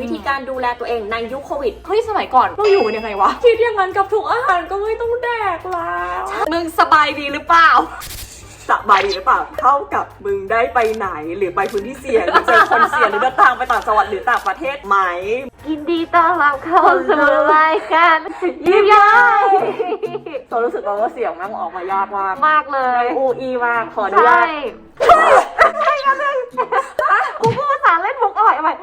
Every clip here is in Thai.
วิธีการดูแลตัวเองในยุคโควิดเฮ้ยสมัยก่อนเราอยู่กันยังไงวะคิดอย่างนั้นกับทุกอาหารก็ไม่ต้องแดกแล้วมึงสบายดีหรือเปล่าสบายดีหรือเปล่าเท่ากับมึงได้ไปไหนหรือไปพื้นที่เสี่ยงหรือเจอคนเสี่ยงหรือเดินทางไปต่างจังหวัดหรือต่างประเทศไหมยินดีต้อนรับเข้าสู่รายการยิ้มย้ายเรารู้สึกว่าเสียงแมันออกมายากมากมากเลยอูอีมากขออนุญาใช่ตใช่กันเลยกูพูดภาษาเล่นมุกอร่อยอร่อย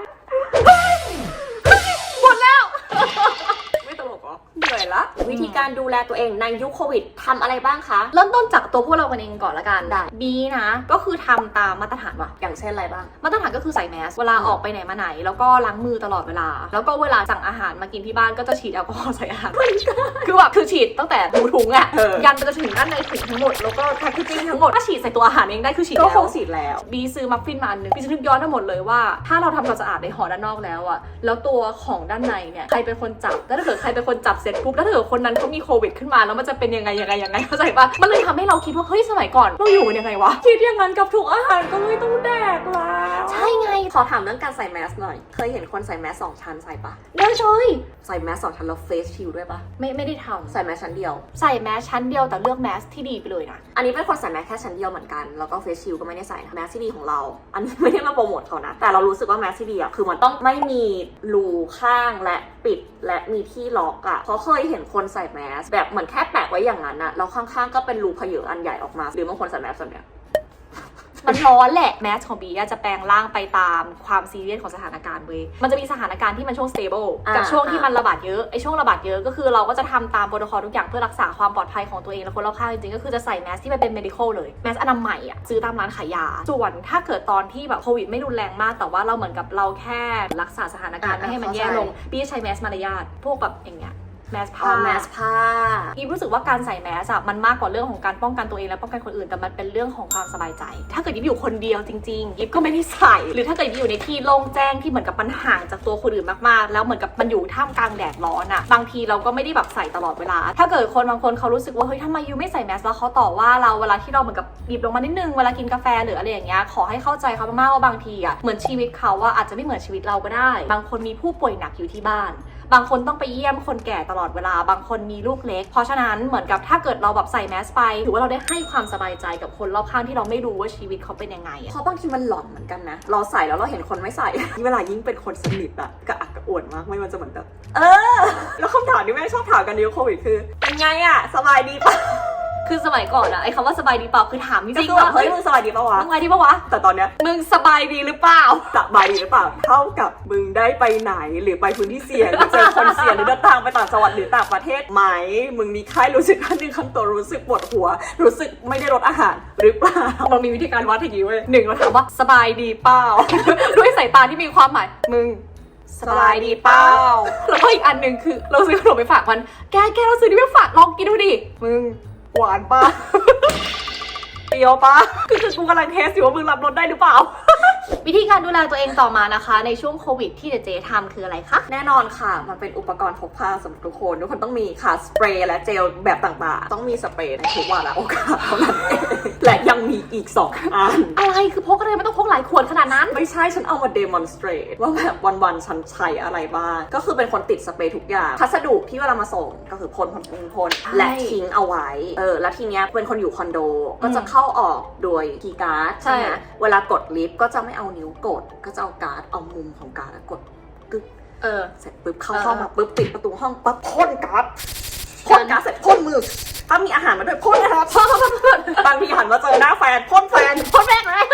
การดูแลตัวเองในยุคโควิดทำอะไรบ้างคะ เริ่มต้นจากตัวพวกเรากันเองก่อนละกันได้บีนะก็คือทำตามมาตรฐานว่ะอย่างเช่นอะไรบ้าง มาตรฐานก็คือใส่แมสเวลาออกไปไหนมาไหน แล้วก็ล้างมือตลอดเวลา แล้วก็เวลาสั่งอาหารมากินที่บ้านก็จะฉีดแอลกอฮอล์ใส่อาหารคือแบบคือฉีดตั้งแต่หูถุงอะเออยันไปจนถึงด้านในถุงทั้งหมดแล้วก็แพ็คเกจจิ้งทั้งหมดถ้าฉีดใส่ตัวอาหารเองได้คือฉีดก็แล้วคงสีดแล้วบีซื้อมัฟฟินมาอันหนึงบีจะนึกย้อนได้หมดเลยว่าถ้าเราทำความสะอาดในห่อด้านนอกแล้วอะแล้วตัวของด้านในเนี่ยใครเป็นคนจับแล้วถ้าเกิดใครเป็นคนจับเสร็จปุ๊บแล้วถ้าเกิดคนนั้นเขามีโควิดขึ้นมาแล้วมันจะเป็นยังไงยังไงยังไงเข้าใจปะมันเลยทำให้เราคิดว่าเฮ้ยสมัยก่อนเราอยู่กันยังไงวะคิดอย่างนั้นกับทุกอาหารก็ไม่ต้องแดกแล้วใช่ไงขอถามเรื่องการใส่แมสหน่อย เคยเห็นคนใส่แมสสองชั้นใส่ปะได้เลยใส่แมสสองชั้นแล้วเฟสชิลด้วยปะไม่ไม่ได้ทำใส่แมสชั้นเดียว ใส่แมสชั้นเดียวแต่เลือกแมสที่ดีไปเลยนะอันนี้เป็นคนใส่แมสแค่ชั้นเดียวเหมือนกันแล้วก็เฟสชิลก็ไม่ได้ใส่นะแมสที่ดีของเรา อันนี้ไม่ได้มาโปรโมทเขานะ แต่เรารู้สึกว่าแมสที่ดีอะคือมันต้องไม่มีรูข้างและปิดและมีที่ล็อกอะเพราะเคยเห็นคนใส่แมสแบบเหมือนแค่แปะไว้อย่างนั้นอะแล้วข้างๆก็เป็นรูเพเยออันใหญ่ออกมา หรือบางคนใส่แมสแบบเนี้ยมันร้อนแหละแมสของบีอะจะแปลงร่างไปตามความซีเรียสของสถานการณ์เว้ยมันจะมีสถานการณ์ที่มันช่วง stable อ่ากับช่วงที่อ่ามัมันระบาดเยอะไอช่วงระบาดเยอะก็คือเราก็จะทำตามโปรโตคอลทุกอย่างเพื่อรักษาความปลอดภัยของตัวเองและคนรอบข้างจริงๆก็คือจะใส่แมสที่มันเป็น medical เลยแมสอนามัยอะซื้อตามร้านขายยา ส่วนถ้าเกิดตอนที่แบบโควิดไม่รุนแรงมาก แต่ว่าเราเหมือนกับเราแค่รักษาสถานการณ์ไม่ให้มันแย่ลงบีจะใช้แมสมารยาทพวกแบบอย่างเงี้ย แมสอ๋ผ้าอแมสผ้าอีฟรู้สึกว่าการใส่แมสอะมันมากกว่าเรื่องของการป้องกันตัวเองและป้องกันคนอื่นแต่มันเป็นเรื่องของความสบายใจ ถ้าเกิดยิบอยู่คนเดียวจริงๆยิบก็ไม่ได้ใส่ หรือถ้าเกิดยิบอยู่ในที่โล่งแจ้งที่เหมือนกับมันห่างจากตัวคนอื่นมากๆ แล้วเหมือนกับมันอยู่ท่ามกลางแดดร้อนอะบางทีเราก็ไม่ได้แบบใส่ตลอดเวลา ถ้าเกิดคนบางคนเขารู้สึกว่าเฮ้ยทำไมยูไม่ใส่แมสแล้วเขาต่อว่าเราเวลาที่เราเหมือนกับหยิบลงมานิดนึงเวลากินกาแฟหรืออะไรอย่างเงี้ยขอให้เข้าใจเขามากๆว่าบางทีอะเหมือนชีวิตเขาว่าอาจจะไม่เหมือนชีวิตเราก็ได้ บางคนมีผู้ป่วยหนักอยู่ที่บ้าน บางคนต้องไปเยี่ยมคนแก่ตลอดเวลา บางคนมีลูกเล็ก เพราะฉะนั้นเหมือนกับถ้าเกิดเราแบบใส่แมสไปถือว่าเราได้ให้ความสบายใจกับคนรอบข้างที่เราไม่รู้ว่าชีวิตเขาเป็นยังไงอะเพราะบางทีมันหลอนเหมือนกันนะ เราใส่แล้วเราเห็นคนไม่ใส่ เวลายิ่งเป็นคนสนิทอะกระอักกระอ่วนมากไม่มันจะเหมือนแบบ เออ แล้วคำถามที่แม่ชอบถามกันในยุคโควิดคือ เป็นไงอะสบายดีปะ คือสมัยก่อนอะไอ้คำว่าสบายดีเปล่าคือถามจก็ริงคือๆแบว่าบเฮ้ยมึงสบายดีปะวะมึงไงดีปะวะ แต่ตอนเนี้ยมึงสบายดีหรือเปล่า สบายดีหรือเปล่า เท่ากับมึงได้ไปไหนหรือไปพื้นที่เสี่ยงหรือเจอคนเสี่ยงหรือเดินทางไปต่างจังหวัดหรือต่างประเทศไหม มึงมีไข้รู้สึกขั้นหนึ่งขั้นตัวรู้สึกปวดหัว รู้สึกไม่ได้ลดอาหารหรือเปล่าเรามีวิธีการวัดอย่างนี้เว้ยหนึ่งเราถามว่าสบายดีเปล่า ด้วยสายตาที่มีความหมาย มึงสบายดีเปล่า แล้วก็อีกอันหนึ่งคือ เราซื้อขนมไปฝากมัน แกแกเราซื้อนี่ไปฝากลองกินดูดิ มึง หวานปะเปรี้ยวปะคือคือกูกำลังเทสอยู่ว่ามึงรับรสได้หรือเปล่า วิธีการดูแลตัวเองต่อมานะคะ ในช่วงโควิดที่เดเจทำคืออะไรคะแน่นอนค่ะ มันเป็นอุปกรณ์พกพาสำหรับทุกคนทุกคนต้องมีค่ะสเปรย์และเจลแบบต่างๆ ต้องมีสเปรย์ในทุกวันละโอกาสเท่านั้นเองและยังมีอีก 2 อัน อะไรคือพกอะไรไม่ต้องพกหลายขวดขนาดนั้น ไม่ใช่ฉันเอามา demonstrate ว่าแบบวันๆฉันใช้อะไรบ้างก็คือเป็นคนติดสเปรย์ทุกอย่างพัสดุที่เวลามาส่งก็คือพ่นพ่นพ่นพ่นใช่และทิ้งเอาไว้เออแล้วทีเนี้ยเป็นคนอยู่คอนโดก็จะเข้าออกโดยคีย์การ์ดใช่ใช่ไหมเวลากดลิฟต์ก็จะไม่เอานิ้วกด ก็จะเอาการ์ดเอามุมของการ์ดกดกึกเออ เสร็จปุ๊บเข้าเออห้องมาปุ๊บปิดประตูห้องปั๊บพ่นการ์ดพ่นการ์ดเสร็จพ่นมือถ้ามีอาหารมาด้วยพ่นนะครับพ่นพ่นพ่นบางทีหันมาเจอหน้าแฟนพ่นแฟนพ่นแม่เลย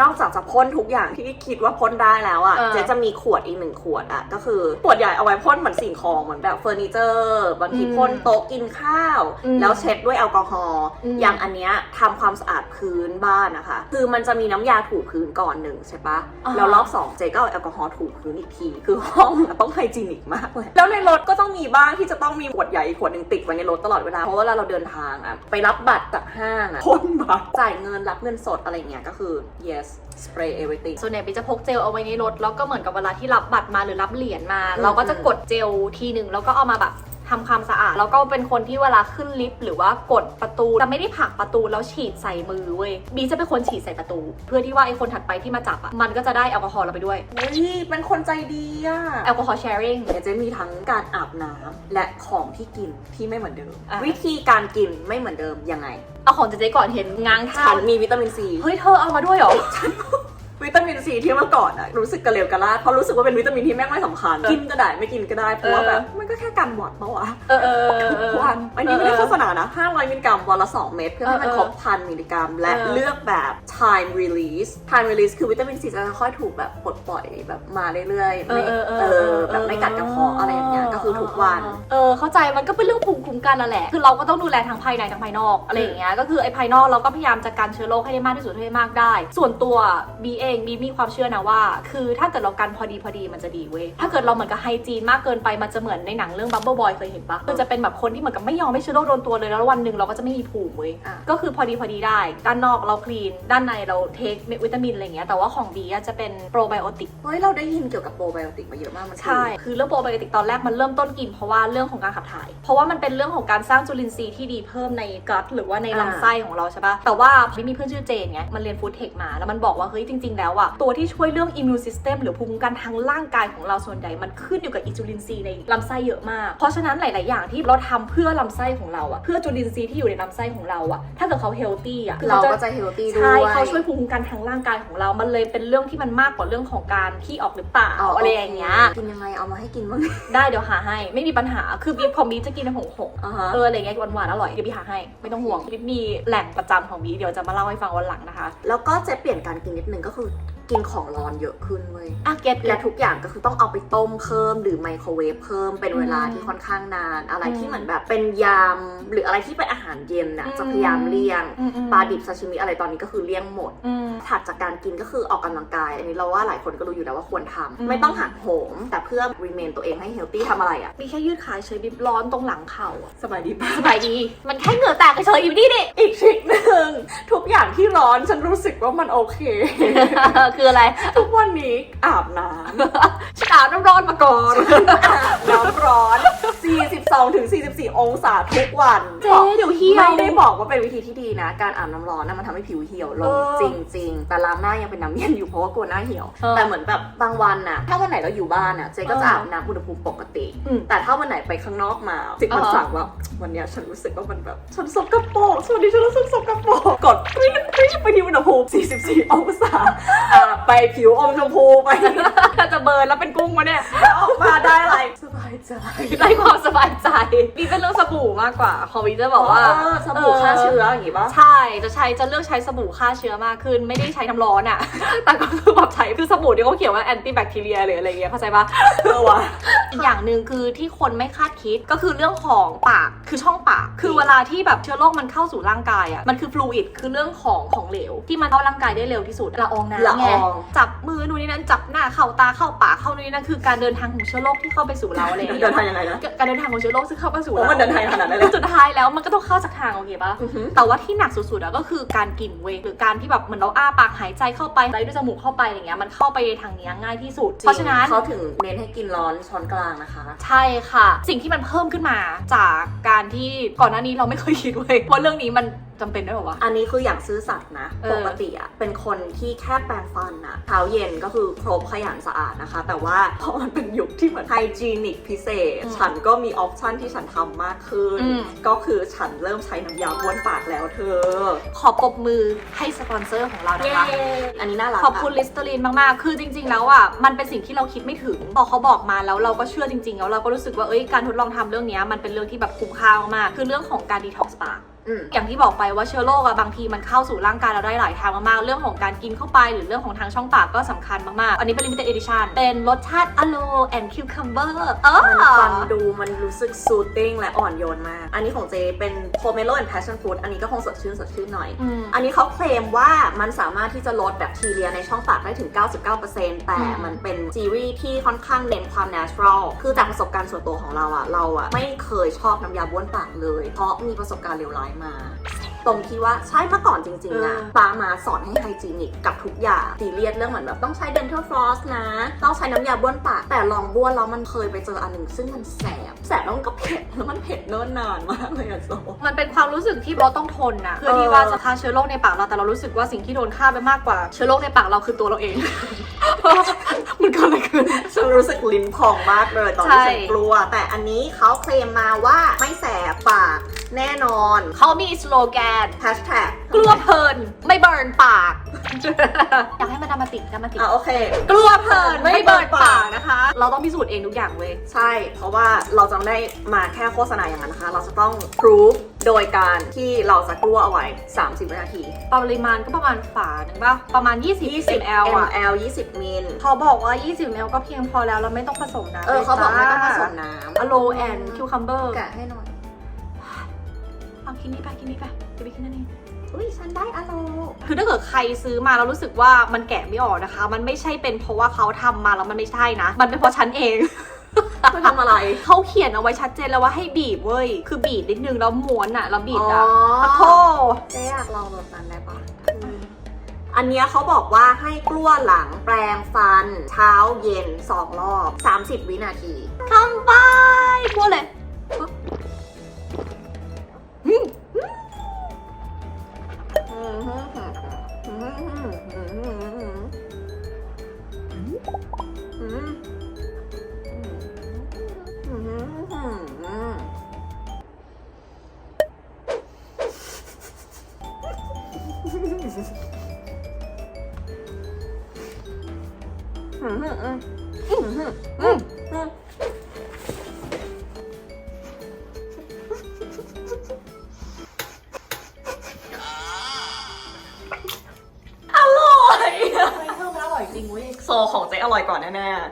นอกจากจะพ่นทุกอย่างที่คิดว่าพ่นได้แล้วอะเออ เจ๊จะมีขวดอีกหนึ่งขวดอะก็คือขวดใหญ่เอาไว้พ่นเหมือนสิ่งของเหมือนแบบเฟอร์นิเจอร์บางทีอืมพ่นโต๊ะกินข้าว อืมแล้วเช็ดด้วยแอลกอฮอล์อืม อย่างอันเนี้ยทำความสะอาดพื้นบ้านนะคะ คือมันจะมีน้ำยาถูพื้นก่อนหนึ่งใช่ปะอ่าแล้วรอบสองเจ๊ก็เอาแอลกอฮอล์ถูพื้นอีกทีคือห้องอะต้องไฮจีนิกมากเลยแล้วในรถก็ต้องมีบ้างที่จะต้องมีขวดใหญ่อีกขวดหนึ่งติดไว้ในรถตลอดเวลาเพราะว่าเวลาเราเดินทางอะไปรับบัตรจากห้างอะพ่นบัตรจ่ายเงินรับเงินสดอะไรเงี้ยก็คือ yes spray everything ส่วนใหญ่บีจะพกเจลเอาไว้ในรถ แล้วก็เหมือนกับเวลาที่รับบัตรมาหรือรับเหรียญมาอืมเราก็จะกดเจลทีหนึ่งแล้วก็เอามาแบบ ททำความสะอาด แล้วก็เป็นคนที่เวลาขึ้นลิฟต์หรือว่ากดประตูจะไม่ได้ผลักประตูแล้วฉีดใส่มือเว้ยบีจะเป็นคนฉีดใส่ประตู เพื่อที่ว่าไอ้คนถัดไปที่มาจับอะมันก็จะได้แอลกอฮอล์เราไปด้วยเฮ้ยเป็นคนใจดีอะแอลกอฮอล์แชร์ริงเดี๋ยวเจะมีทั้งการอาบน้ำและของที่กินที่ไม่เหมือนเดิมอะวิธีการกินไม่เหมือนเดิมยังไง เอาของเจ๊ๆก่อนเห็นง้างเท้าฉันมีวิตามินซีเฮ้ยเธอเอามาด้วยเหรอ วิตามินซีที่เมื่อก่อนอะรู้สึกกระเลวกระลาดเพราะรู้สึกว่าเป็นวิตามินที่แม่งไม่สำคัญเออกินก็ได้ไม่กินก็ได้เพราะว่าเออแบบมันก็แค่กันหวัดปะวะเออเออเออเออทุกวันอันนี้ไม่ได้เออโฆษณานะ 500 มิลลิกรัมวันละ 2 เม็ดเพื่อให้มันเออครบพันมิลลิกรัม และเออเลือกแบบ time release time release คือวิตามินซีจะค่อยๆถูกแบบปลดปล่อยแบบมาเรื่อยๆไม่เออแบบไม่กัดกระเพาะอะไรอย่างเงี้ยก็คือทุกวัน เออเข้าใจมันก็เป็นเรื่องภูมิคุ้มกันนั่นแหละ คือเราก็ต้องดูแลทั้งภายในทั้งภายนอกอะไรอย่างเงี้ยก็คือไอ้ภายนอกเราก็พยายามจัดการเชื้อโรคให้ได้มากที่สุดให้ได้มากได้ ส่วนตัวบีเองบีมีความเชื่อนะว่า คือถ้าเกิดเรากันพอดีพอดีมันจะดีเว้ยถ้าเกิดเราเหมือนกับไฮจีนมากเกินไปมันจะเหมือนในหนังเรื่องบับเบิลบอยเคยเห็นปะคือจะเป็นแบบคนที่เหมือนกับไม่ยอมให้เชื้อโรคโดนตัวเลยแล้ววันหนึ่งเราก็จะไม่มีภูมิเว้ยอะก็คือพอดีพอดีได้ ด้านนอกเราคลีน ด้านในเราเทควิตามินอะไรอย่างเงี้ยแต่ว่าของบีอะจะเป็นโปรไบโอติกเฮ้ยเราได้ยินเกี่ยวกับโปรไบโอติกมาเยอะมากมันคือใช่คือเรื่องโปรไบโอติกตอนแรกมันเริ่มต้นกินเพราะว่าเรื่องของการขับถ่าย เพราะว่ามันเป็นเรื่องของการสร้างจุลินทรีย์ที่ดีเพิ่มในกัตหรือว่าในอ่าลำไส้ของเราใช่ปะแต่ว่าไม่มีเพื่อนชื่อเจนไงมันเรียนฟู้ดเทคมาแล้วมันบอกว่าเฮ้ยจริงๆแล้วอะตัวที่ช่วยเรื่องอิมมูนซิสเต็มหรือภูมิคุ้มกันทางร่างกายของเราส่วนใหญ่มันขึ้นอยู่กับอิจุลินทรีย์ในลำไส้เยอะมาก เพราะฉะนั้นหลาย ๆ อย่างที่เราทำเพื่อลำไส้ของเราอะเพื่อจุลินทรีย์ที่อยู่ในลำไส้ของเราอะถ้าเกิดเขาเฮลตี้อะคือเราขจะก็จะเฮลตี้ด้วใช่ยเขาช่วยภูมิคุ้มกันทางร่างกายของเรา มันเลยเป็นเรื่องที่มันมากกว่าเรื่องของการขี้ออกหรือเปล่าอะไรอย่างเงี้ยกินยังไงเอามาให้กินบ้างได้เดี๋ยวหาให้ไม่มีปัญหาคือบีฟของบีฟจะกินในผงผงอ่าฮะเอออะไรเงี้ยหวานๆอร่อยเดี๋ยวบีหาให้ไม่ต้องห่วงบีฟมีแหล่งประจำของบีฟเดี๋ยวจะมาเล่าให้ฟังวันหลังนะคะ แล้วก็เจะเปลี่ยนการกินนิดนึงก็คือ กินของร้อนเยอะขึ้นเว้ยอะเก็ตและทุกอย่างก็คือต้องเอาไปต้มเพิ่มหรือไมโครเวฟเพิ่มเป็นเวลาอืมที่ค่อนข้างนาน อะไรอืมที่เหมือนแบบเป็นยำหรืออะไรที่เป็นอาหารเย็นน่ะอืมจะพยายามเลี่ยงอืมอืมปลาดิบซาชิมิอะไรตอนนี้ก็คือเลี่ยงหมดอืมถัดจากการกินก็คือออกกำลังกาย อันนี้เราว่าหลายคนก็รู้อยู่แล้วว่าควรทำอืมไม่ต้องหักโหม แต่เพื่อรีเมนตัวเองให้เฮลตี้ทำอะไรอะมีแค่ยืดขาเฉยบีฟร้อนตรงหลังเข่าอะสบายดีปะสบายดี มันแค่เหงื่อแตกเฉยๆอยู่นี่ดิอีกทริคหนึ่งทุกอย่างที่ร้อนฉันรู้สึกว่ามันโอเคคืออะไร ทุกวันนี้อาบน้ำฉันอาบน้ำร้อนมาก่อนน้ำร้อน 42ถึง44 องศาทุกวันเจ๊เดี๋ยวเหี่ยวไม่ได้บอกว่าเป็นวิธีที่ดีนะ การอาบน้ำร้อนนะมันทำให้ผิวเหี่ยวลเองอจริง ๆ แต่ล้างหน้ายังเป็นน้ำเย็นอยู่เพราะว่ากลัวหน้าเหี่ยวเออแต่เหมือนแบบบางวันน่ะ ถ้าวันไหนเราอยู่บ้านน่ะเจ๊ก็จะเอออาบน้ำอุณหภูมิปกติอืมแต่ถ้าวันไหนไปข้างนอกมาจิตมันเออสั่งว่าวันเนี้ยฉันรู้สึกว่ามันแบบฉันสกปรกสวัสดีฉันรู้สึกสกปรกกดกรี๊ดกรี๊ดไปที่อุณหภูมิ44 องศาอ่าไปผิวอมชมพูไป จะเบิร์นแล้วเป็นกุ้งมาเนี่ยแล้วออกมาได้อะไรสบายใจได้ความสบายใจบีเป็นเรื่องสบู่มากกว่าของบีจะบอกว่าเออสบู่ฆ่าเชื้ออย่างงี้ปะใช่จะใช้จะเลือกใช้สบู่ฆ่าเชื้อมากขึ้น ไม่ได้ใช้น้ำร้อนอะแต่ก็คือแบบใช้คือสบู่ที่เขาเขียนว่าแอนตี้แบคทีเรียหรืออะไรเงี้ยเข้าใจปะเออวะอีกอย่างหนึ่งคือที่คนไม่คาดคิดก็คือเรื่องของปากคือช่องปาก คือเวลาที่แบบเชื้อโรคมันเข้าสู่ร่างกายอะมันคือฟลูอิดคือเรื่องของของเหลว ที่มันเข้าร่างกายได้เร็วที่สุดละอองละน้ำอไงองจับมือนู่นนี่นั่นจับหน้าเข้าตาเข้าปากเข้านู่นนี่นั่นคือการเดินทางของเชื้อโรคที่เข้าไปสู่เราอะไรอย่างเดิเงี้นยทางยังไงนะการเดินทางของเชื้อโรคซึ่งเข้ามาสู่โอ้เรามันเดินทางขนาดนั้นเลยสุดท้ายแล้วมันก็ต้องเข้าจากทางโอเคปะอือหือแต่ว่าที่หนักสุดๆอะก็คือการกินเวยหรือการที่แบบเหมือนเราอ้าปากหายใจเข้าไปไหลด้วยจมูกเข้าไปอย่างเงี้ยมันเข้าไปในทางเนี้ยง่ายที่สุด เพราะฉะนั้นเขาถึงเน้นให้กินร้อนช้อนกลางนะคะ ใช่ค่ะ สิ่งที่มันเพิ่มขึ้นมาจากการที่ก่อนหน้านี้เราไม่เคยคิดเว้ยว่าเรื่องนี้มัน จำเป็นด้วยเหรอวะ อันนี้คืออย่างซื่อสัตย์นะ เออ ปกติอะเป็นคนที่แค่แปรงฟันอะเช้าเย็นก็คือครบขยันสะอาดนะคะ แต่ว่าพอมันเป็นยุคที่เหมือนไฮจีนิกพิเศษฉันก็มีออปชันที่ฉันทำมากขึ้น อืม ก็คือฉันเริ่มใช้น้ำยาบ้วนปากแล้วเธอขอปรบมือให้สปอนเซอร์ของเรานะคะ อันนี้น่ารักขอบคุณลิสเตอรีนมาก ๆ คือจริง ๆ แล้วอะ มันเป็นสิ่งที่เราคิดไม่ถึง พอเขาบอกมาแล้วเราก็เชื่อจริง ๆ แล้วเราก็รู้สึกว่า เอ้ย การทดลองทำเรื่องเนี้ยมันเป็นเรื่องที่แบบคุ้มค่ามากๆคือเรื่องของการดีท็อกซ์ปาก อืมอย่างที่บอกไปว่าเชื้อโรคอะบางทีมันเข้าสู่ร่างกายเราได้หลายทางมากๆ เรื่องของการกินเข้าไป หรือเรื่องของทางช่องปากก็สำคัญมากๆ อันนี้เป็น limited edition เป็นรสชาติ aloe and cucumber เออมันฟังดูมันรู้สึก soothing และอ่อนโยนมาก อันนี้ของเจเป็น pomelo and passion fruit อันนี้ก็คงสดชื่นสดชื่นหน่อยอืมอันนี้เขาเคลมว่ามันสามารถที่จะลดแบคทีเรียในช่องปากได้ถึง 99%แต่อืมมันเป็นซีรีส์ที่ค่อนข้างเน้นความ natural คือจากประสบการณ์ส่วนตัวของเราอะเราอะไม่เคยชอบน้ำยาบ้วนปากเลย เพราะมีประสบการณ์เลวร้ายมา ตรงที่ว่าใช่เมื่อก่อนจริงๆอะเออป้ามาสอนให้ไฮจีนิกกับทุกอย่างตีเรียดเรื่องเหมือนแบบต้องใช้ dental floss นะ ต้องใช้น้ำยาบ้วนปากแต่ลองบ้วนแล้วมันเคยไปเจออันหนึ่งซึ่งมันแสบ แสบแล้วมันก็เผ็ดแล้วมันเผ็ดเนิ่นนานมากเลยอะโซ มันเป็นความรู้สึกที่เราต้องทนนะเพื่อที่ว่าจะฆ่าเชื้อโรคในปากเราแต่เรารู้สึกว่าสิ่งที่โดนฆ่าไปมากกว่าเชื้อโรคในปากเราคือตัวเราเอง มันเกิดอะไรขึ้นฉันรู้สึกลิ้นพองมากเลยตอนที่ใช่ ฉันกลัว แต่อันนี้เขาเคลมมาว่าไม่แสบปาก แน่นอน เขามีสโลแกนแฮชแท็กกลัวเพลินไม่เบิร์นปาก อยากให้มันดรามาติกดรามาติก อะโอเค กลัวเพลินไม่ไม่เบิร์นเบิร์นปาปากกนะคะ เราต้องพิสูจน์เองทุกอย่างเว้ย ใช่ เพราะว่าเราจะไม่ได้มาแค่โฆษณาอย่างนั้นนะคะ เราจะต้อง proof โดยการที่เราจะกลัวเอาไว้ 30 วินาที ปริมาณก็ประมาณฝาหนึ่งป่ะ ประมาณ20 ml อะ ml 20มิล เขาบอกว่า 20 ml ก็เพียงพอแล้วเราไม่ต้องผสมน้ำเออเขาบอกไม่ต้องผสมน้อะโลแอนคิวคัมเบอร์ำแกะให้หน่อยเอา กินนี่ไปกินนี่ไปจะไปกินนั่นเองอุ้ยฉันได้อะโลคือถ้าเกิดใครซื้อมาแล้วรู้สึกว่ามันแกะไม่ออกนะคะ มันไม่ใช่เป็นเพราะว่าเขาทำมาแล้วมันไม่ใช่นะ มันเป็นเพราะฉันเองไม่ทำอะไร เขาเขียนเอาไว้ชัดเจนแล้วว่าให้บีบเว้ย คือบีบนิดนึงแล้วม้วนอะแล้วบีบอะอ๋อปะโทเจ๊อยากลองแบบนั้นได้ปะอันเนี้ยเขาบอกว่าให้กลั้วหลังแปรงฟัน เช้าเย็น2รอบ 30 วินาทีทำไปพูดเลย อ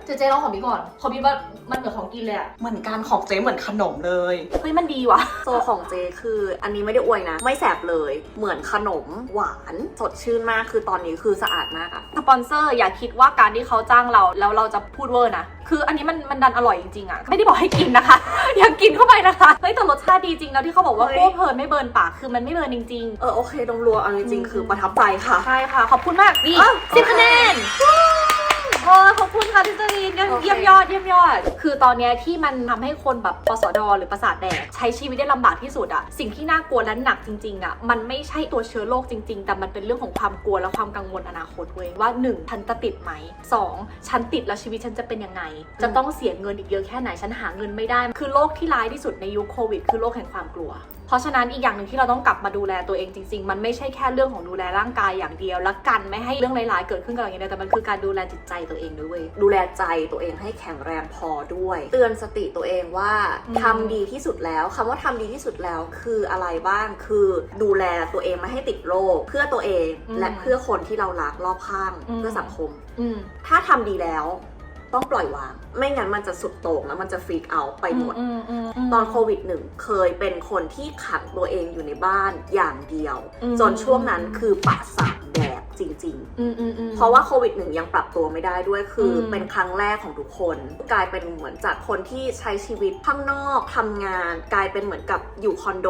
เจเจลองของพี่ก่อนของพี่ว่ามันเหมือนของกินเลยอะๆเหมือนกันของเจ๊เหมือนขนมเลย เฮ้ยมันดีว่ะ โซของเจคืออันนี้ไม่ได้อวยนะ ไม่แสบเลย เหมือนขนมหวานสดชื่นมากคือตอนนี้คือสะอาดมากอะสปอนเซอร์อย่าคิดว่าการที่เขาจ้างเราแล้วเราจะพูดเวอร์นะ คืออันนี้มันมันดันอร่อยจริงๆอะไม่ได้บอกให้กินนะคะ อยากกินเข้าไปนะคะเฮ้ยแต่รสชาติดีจริงแล้วที่เขาบอกว่าเฮ้ยพวกเพลินไม่เบิร์นปากคือมันไม่เบิร์นจริงเออโอเคตรงรัวเอาจริงๆคือประทับใจค่ะๆใช่ค่ะ ขอบคุณมากนี่อ้าว สิบโอเคคะแนน โอ้ขอบคุณค่ะทิสรีนโอเค เยี่ยมยอดเยี่ยมยอด คือตอนเนี้ยที่มันทำให้คนแบบปสดหรือประสาทแดกใช้ชีวิตได้ลำบากที่สุดอะสิ่งที่น่ากลัวและหนักจริงๆอะมันไม่ใช่ตัวเชื้อโรคจริง ๆ แต่มันเป็นเรื่องของความกลัวและความกังวลอนาคตเว้ยว่าหนึ่งฉันจะติดไหมสองฉันติดแล้วชีวิตฉันจะเป็นยังไง จะต้องเสียเงินอีกเยอะแค่ไหนฉันหาเงินไม่ได้ คือโรคที่ร้ายที่สุดในยุคโควิด คือโรคแห่งความกลัว เพราะฉะนั้นอีกอย่างหนึ่งที่เราต้องกลับมาดูแลตัวเองจริง ๆ มันไม่ใช่แค่เรื่องของดูแลร่างกายอย่างเดียว และกันไม่ให้เรื่องร้ายๆเกิดขึ้นกับเราอย่างเดียวแต่มันคือการดูแลจิตใจตัวเองด้วยเวยดูแลใจตัวเองให้แข็งแรงพอด้วย เตือนสติตัวเองว่าอืมทำดีที่สุดแล้วคำว่าทำดีที่สุดแล้วคืออะไรบ้างคือดูแลตัวเองไม่ให้ติดโรคเพื่อตัวเองและเพื่อคนที่เรารักรอบข้างเพื่อสังคมอืมถ้าทำดีแล้ว ต้องปล่อยวาง ไม่งั้นมันจะสุดโต่งแล้วมันจะฟรีกเอาไปหมดอืมอืมมตอนโควิดหนึ่งเคยเป็นคนที่ขังตัวเองอยู่ในบ้านอย่างเดียวอืมจนช่วงนั้นคือปะสาทแดก จริงๆอืมอืมอืมเพราะว่าโควิดหนึ่งยังปรับตัวไม่ได้ด้วยคืออม เป็นครั้งแรกของทุกคน กลายเป็นเหมือนจากคนที่ใช้ชีวิตข้างนอกทำงาน กลายเป็นเหมือนกับอยู่คอนโด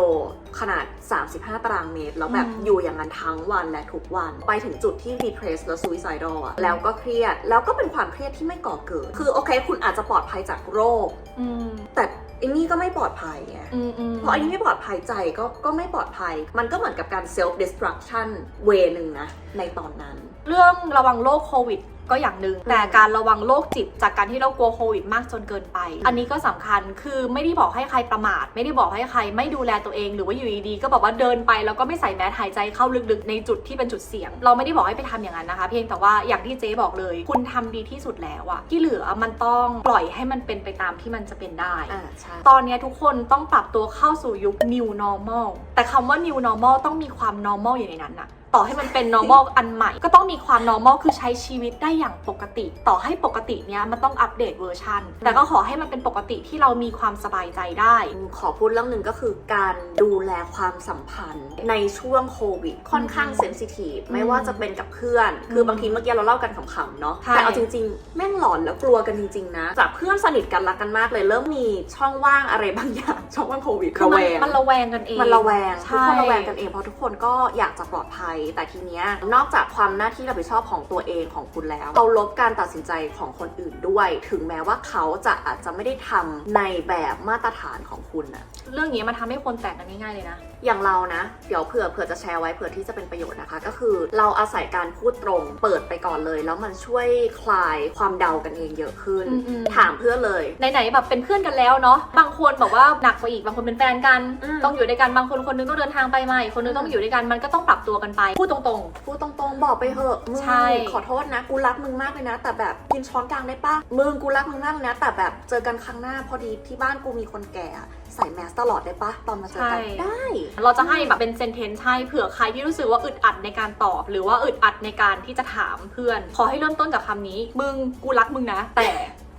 ขนาด 35 ตารางเมตร แล้วแบบอยู่อย่างนั้นทั้งวันและทุกวัน ไปถึงจุดที่ depressed และ suicidal อะแล้วก็เครียด แล้วก็เป็นความเครียดที่ไม่ก่อเกิด คือโอเค คุณอาจจะปลอดภัยจากโรค อืม แต่ อันนี้ก็ไม่ปลอดภัยไงอืมอืมเพราะอันนี้ไม่ปลอดภัยใจก็ก็ไม่ปลอดภัย มันก็เหมือนกับการ self destruction way หนึ่งนะ ในตอนนั้น เรื่องระวังโรคโควิด ก็อย่างหนึ่งแต่การระวังโรคจิตจากการที่เรากลัวโควิดมากจนเกินไป อันนี้ก็สำคัญคือไม่ได้บอกให้ใครประมาท ไม่ได้บอกให้ใครไม่ดูแลตัวเองหรือว่าอยู่ดีๆก็บอกว่าเดินไปแล้วก็ไม่ใส่แมสหายใจเข้าลึกๆ ในจุดที่เป็นจุดเสี่ยง เราไม่ได้บอกให้ไปทำอย่างนั้นนะคะ เพียงแต่ว่าอย่างที่เจ๊บอกเลย คุณทำดีที่สุดแล้วอะที่เหลือมันต้องปล่อยให้มันเป็นไปตามที่มันจะเป็นได้อ่าใช่ตอนเนี้ยทุกคนต้องปรับตัวเข้าสู่ยุค new normal แต่คำว่า new normal ต้องมีความ normal อยู่ในนั้นน่ะ ต่อให้มันเป็น normal อันใหม่ ก็ต้องมีความ normal คือใช้ชีวิตได้อย่างปกติ ต่อให้ปกติเนี้ยมันต้องอัปเดตเวอร์ชันแต่ก็ขอให้มันเป็นปกติที่เรามีความสบายใจได้ ขอพูดเรื่องหนึ่งก็คือการดูแลความสัมพันธ์ในช่วงโควิด ค่อนข้างเซนซิทีฟไม่ว่าจะเป็นกับเพื่อน คือบางทีเมื่อกี้เราเล่ากันขำๆเนาะใช่แต่เอาจริง ๆ แม่งหลอนแล้วกลัวกันจริง ๆ นะจากเพื่อนสนิทกันรักกันมากเลยเริ่มมีช่องว่างอะไรบางอย่างช่องว่างโควิดคือระมัแวนงมันระแวงกันเองมันระแวงใช่ทุกคนระแวงกันเองเพราะทุกคนก็อยากจะปลอดภัยแต่ทีเนี้ยนอกจากความหน้าที่รับผิดชอบของตัวเองของคุณแล้วเราลบการตัดสินใจของคนอื่นด้วย ถึงแม้ว่าเขาจะอาจจะไม่ได้ทำในแบบมาตรฐานของคุณนะเรื่องนี้มันทำให้คนแตกกันง่ายๆเลยนะ อย่างเรานะ เดี๋ยวเผื่อเผื่อจะแชร์ไว้เผื่อที่จะเป็นประโยชน์นะคะ ก็คือเราอาศัยการพูดตรงเปิดไปก่อนเลย แล้วมันช่วยคลายความเดากันเองเยอะขึ้น อืมๆถามเพื่อนเลย ไหนๆแบบเป็นเพื่อนกันแล้วเนาะบางคนบอกว่าหนักกว่าอีกบางคนเป็นแฟนกัน อืม ต้องอยู่ด้วยกันบางคนคนนึงต้องเดินทางไปมาอีกคนนึงต้องอยู่ด้วยกันมันก็ต้องปรับตัวกันไปพูดตรง พูดตรงๆ บอกไปเถอะมึงใช่ ขอโทษนะ กูรักมึงมากเลยนะ แต่แบบกินช้อนกลางได้ปะมึงกูรักมึงมากเลยนะ แต่แบบเจอกันครั้งหน้าพอดีที่บ้านกูมีคนแก่อะ ใส่แมสตลอดได้ปะตอนมาเจอกันได้ๆเราจะให้แบบเป็นเซนเทนซ์ให้เผื่อใครที่รู้สึกว่าอึดอัดในการตอบ หรือว่าอึดอัดในการที่จะถามเพื่อน ขอให้เริ่มต้นจากคำนี้ มึงกูรักมึงนะ แต่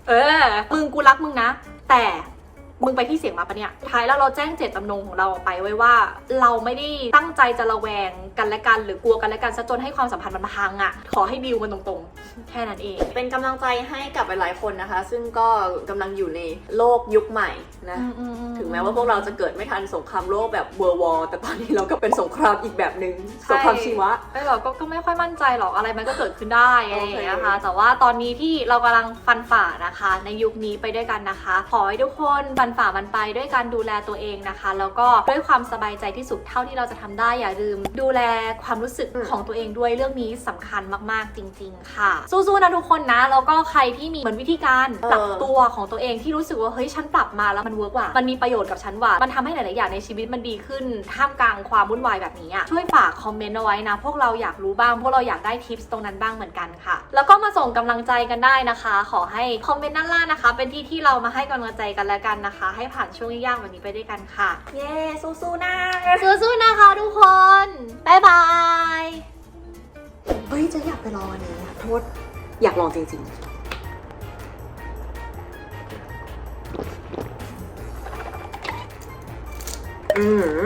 เออ มึงกูรักมึงนะ แต่ มึงไปที่เสียงมาปะเนี่ย ท้ายแล้วเราแจ้งเจตจำนงของเราออกไปไว้ว่า เราไม่ได้ตั้งใจจะระแวงกันและกัน หรือกลัวกันและกันซะจนให้ความสัมพันธ์มันพังอะ่ะ ขอให้ดิวมันตรงๆ แค่นั้นเอง เป็นกำลังใจให้กับหลายๆคนนะคะ ซึ่งก็กำลังอยู่ในโลกยุคใหม่นะถึงแม้ว่าพวกเราจะเกิดไม่ทันสงครามโลกแบบเวอร์วอแต่ตอนนี้เราก็เป็นสงครามอีกแบบหนึ่งใช่ สงครามชีวะ ไม่หรอกก็ก็ไม่ค่อยมั่นใจหรอกอะไรมันก็เกิดขึ้นได้อะไรอย่างเงี้ยค่ะโอเค แต่ว่าตอนนี้ที่เรากำลังฟันฝ่านะคะ ในยุคนี้ไปด้วยกันนะคะ ขอให้ทุกคนฟันฝ่ามันไปด้วยการดูแลตัวเองนะคะ แล้วก็ด้วยความสบายใจที่สุดเท่าที่เราจะทำได้อย่าลืม ดูแลความรู้สึกอืมของตัวเองด้วยเรื่องนี้สำคัญมากๆจริง ๆ ค่ะ สู้ๆนะทุกคนนะแล้วก็ใครที่มีเหมือนวิธีการปรับตัวของตัวเองที่รู้สึกว่าเฮ้ยฉันปรับมาแล้วมันเวิร์กว่ะมันมีประโยชน์กับฉันว่ะมันทำให้หลายๆอย่างในชีวิตมันดีขึ้นท่ามกลางความวุ่นวายแบบนี้อะช่วยฝากคอมเมนต์เอาไว้นะพวกเราอยากรู้บ้างพวกเราอยากได้ทิปส์ตรงนั้นบ้างเหมือนกันค่ะ แล้วก็มาส่งกำลังใจกันได้นะคะ ขอให้คอมเมนต์ด้านล่างนะคะ เป็นที่ที่เรามาให้กำลังใจกันแล้วกันนะคะให้ผ่านช่วงยากๆแบบนี้ไปด้วยกันค่ะ เย้สู้ๆนะสู้ๆนะคะทุกคนบ๊ายบายเฮ้ยจะอยากไปลองอันนี้อะโทษอยากลองจริงๆอืม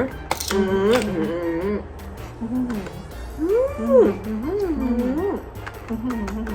อืมอืมอืมอืมอืม